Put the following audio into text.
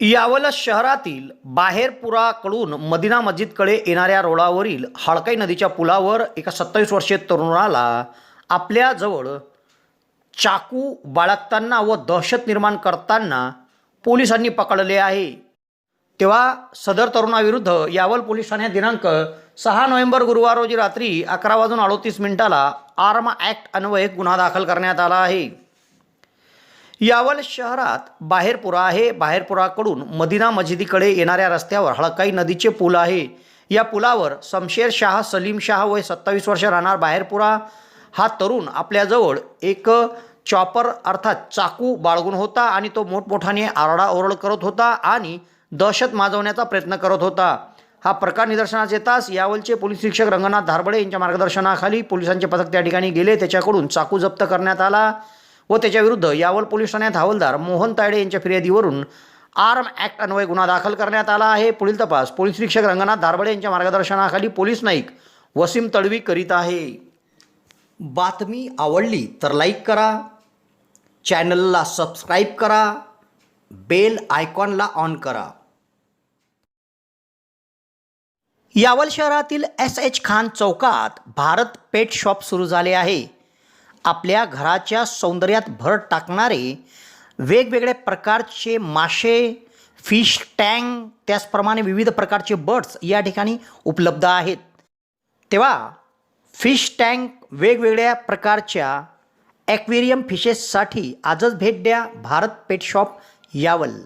यावल शहरातील बाहेरपुराकडून मदिना मस्जिदकडे येणाऱ्या रोडावरील हळकाई नदीच्या पुलावर एका सत्तावीस वर्षीय तरुणाला आपल्याजवळ चाकू बाळगताना व दहशत निर्माण करताना पोलिसांनी पकडले आहे. तेव्हा सदर तरुणाविरुद्ध यावल पोलीस ठाण्यात दिनांक सहा नोव्हेंबर गुरुवार रोजी रात्री अकरा वाजून अडोतीस मिनिटाला आर्म ॲक्ट अन्वये गुन्हा दाखल करण्यात आला आहे. यावल शहरात बाहेरपुरा आहे. बाहेरपुराकडून मदिना मस्जिदीकडे येणाऱ्या रस्त्यावर हळकाई नदीचे पूल आहे. या पुलावर शमशेर शाह सलीम शाह वय सत्तावीस वर्ष राहणार बाहेरपुरा हा तरुण आपल्याजवळ एक चॉपर अर्थात चाकू बाळगून होता आणि तो मोठमोठाने आरडाओरड करत होता आणि दहशत माजवण्याचा प्रयत्न करत होता. हा प्रकार निदर्शनास येताच यावलचे पोलीस निरीक्षक रंगनाथ धारबडे यांच्या मार्गदर्शनाखाली पोलिसांचे पथक त्या ठिकाणी गेले. त्याच्याकडून चाकू जप्त करण्यात आला. व त्याच्याविरुद्ध यावल पोलीस ठाण्यात हवालदार मोहन तायडे यांच्या फिर्यादीवरून आर्म ॲक्ट अन्वये गुन्हा दाखल करण्यात आला आहे. पुढील तपास पोलीस निरीक्षक रंगनाथ धारबडे यांच्या मार्गदर्शनाखाली पोलीस नाईक वसीम तडवी करीत आहे. बातमी आवडली तर लाईक करा चॅनलला सबस्क्राईब करा बेल आयकॉनला ऑन करा. यावल शहरातील एस एच खान चौकात भारत पेट शॉप सुरू झाले आहे. आपल्या घराच्या सौंदर्यात भर टाकणारे वेगवेगळ्या प्रकारचे मासे फिश टँक त्याचप्रमाणे विविध प्रकारचे बर्ड्स या ठिकाणी उपलब्ध आहेत. तेव्हा फिश टँक वेगवेगळ्या प्रकारच्या ॲक्वेरियम फिशेससाठी आजच भेट द्या. Bharat pet shop Yawal.